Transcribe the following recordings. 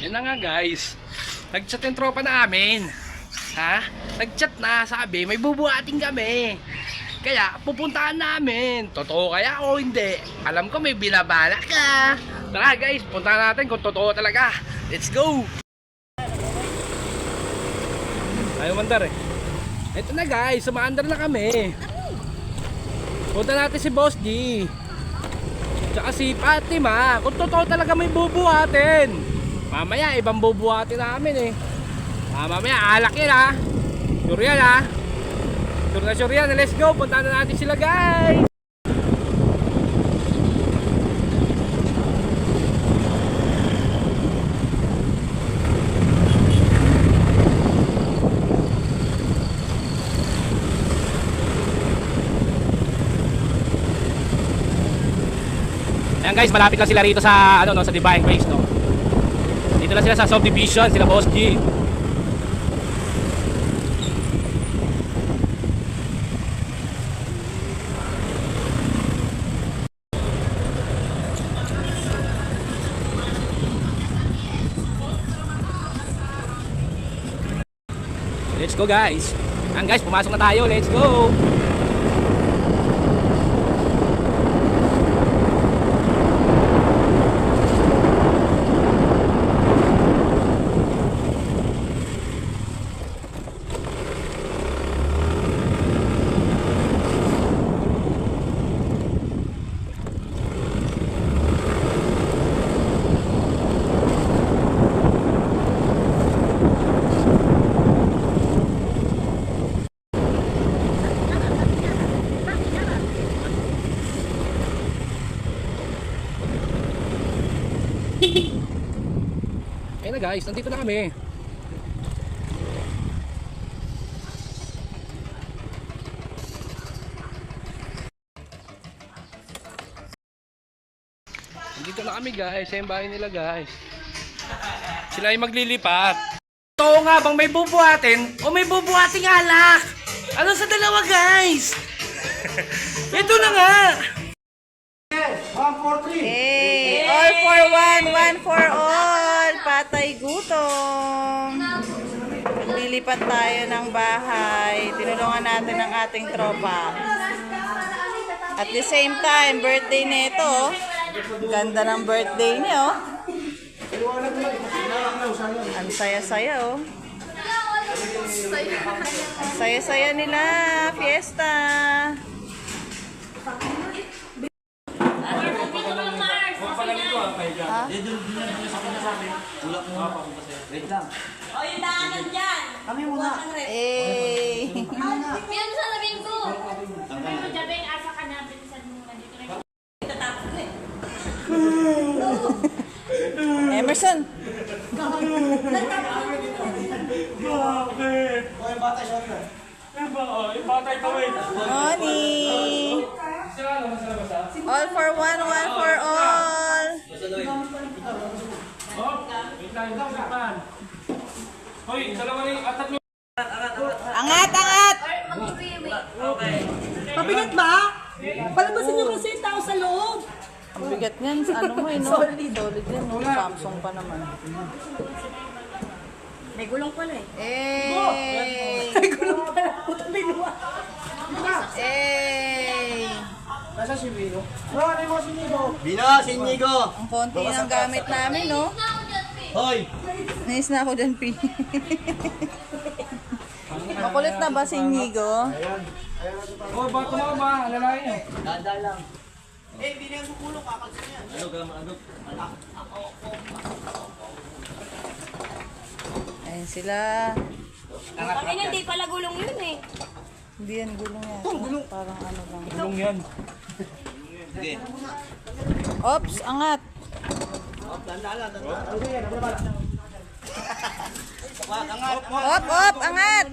Yun na nga guys. Nag-chat yung tropa namin. Ha? Nag-chat na, sabi, may bubuhatin kami. Kaya, pupuntahan namin. Totoo kaya o hindi? Alam ko may binabala ka. Tara guys, puntahan natin kung totoo talaga. Let's go! Ayaw mandar eh. Ito na guys, sumaandar na kami. Punta natin si Boss G. Tsaka si Fatima, kung totoo talaga may bubuhatin. Mamaya, ibang bubuhatin namin eh. Ah, mamaya, alak yan ha. Sure yan ha. Sure na sure yan. Let's go, punta na natin sila guys. Ayan guys, malapit lang sila rito sa ano no, sa Divine Grace no. Dito lang sila sa subdivision, sila Boss G. Let's go guys. Ayan guys, pumasok na tayo. Let's go. Ayun na guys, nandito na kami. Nandito na kami guys, sa yung bahay nila guys. Sila ay maglilipat. Totoo nga bang may bubuhatin o may bubuhating alak? Ano sa dalawa guys? Ito na nga! Hey, all for one, one for all. Patay gutom. Maglilipat tayo ng bahay. Tinulungan natin ang ating tropa. At the same time, birthday nito. Ganda ng birthday niyo. Ang saya-saya oh. Saya-saya nila. Fiesta. O, yung daanan dyan. Kami muna. Eh. Yan sa labing ko. Sabi mo, Jabeng, asa ka na, bilisan mo na dito na. Emerson. Money. All for one, one for all. Yung. Angat, angat. Mabigat ba? Palabasin niyo kasi yung tao sa loob. Ang bigat niyan. Ano mo eh, no? Solid. Solid yan, no? Samsung pa naman. May gulong pala eh. Eh. May gulong pala. Puta binuwa. Eh. Bino, sinigo. Ang konti ng gamit namin, no? Hoy, Nais na ako dyan, P. Makulit na ba si Nigo? Oh, bato mo ba? Alalahin nyo. dada lang. Ayun sila. Kami na, hindi pala gulong yun eh. Hindi yan gulong yan. Parang ano lang. Tulong yan. Sige. Ops, angat. Op, op, angat.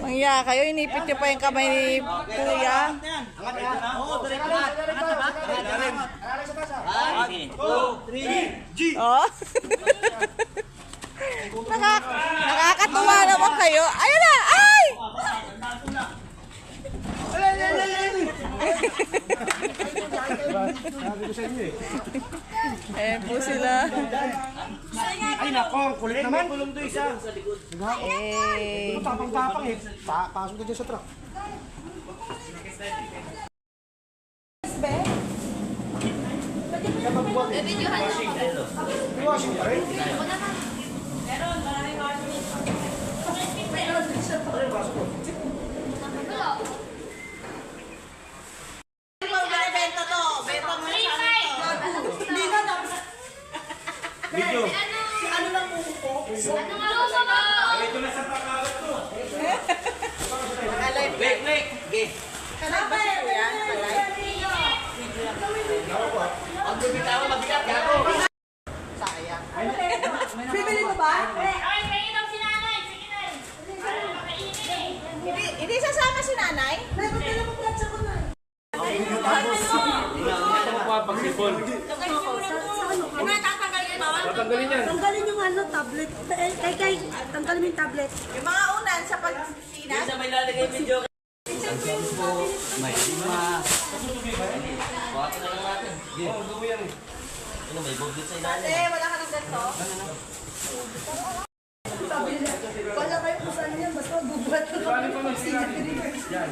Mangya kayo, inipit niyo pa yung kamay ni Kuya. Oh. Nakak nakakatuwa naman kayo. Ayun na! Ay! Sabi ko sa inyo eh. Ayan po sila. Ay nako, ang kulit naman. Kulong to isa. Eh, Tapang-tapang eh. Pa pasok ka dyan sa truck. Washing pa rin. Bibili mo ba? Ay, kainom si nanay. Sige na. Hindi, hindi sasama si nanay? Meron ka lang platsa ko na. Ano? Tatanggalin ba? Tatanggalin yan. Tanggalin yung ano, tablet. Eh, kay, kay, tanggalin mo yung tablet. Yung mga unan sa pagsinas? may lalagay video. May lima. Buhatin na lang natin. Sige. Ano, may bugit sa ilalim. Eh, wala ka ng ganito? Wala kayo kung saan yan, basta lang. Yan,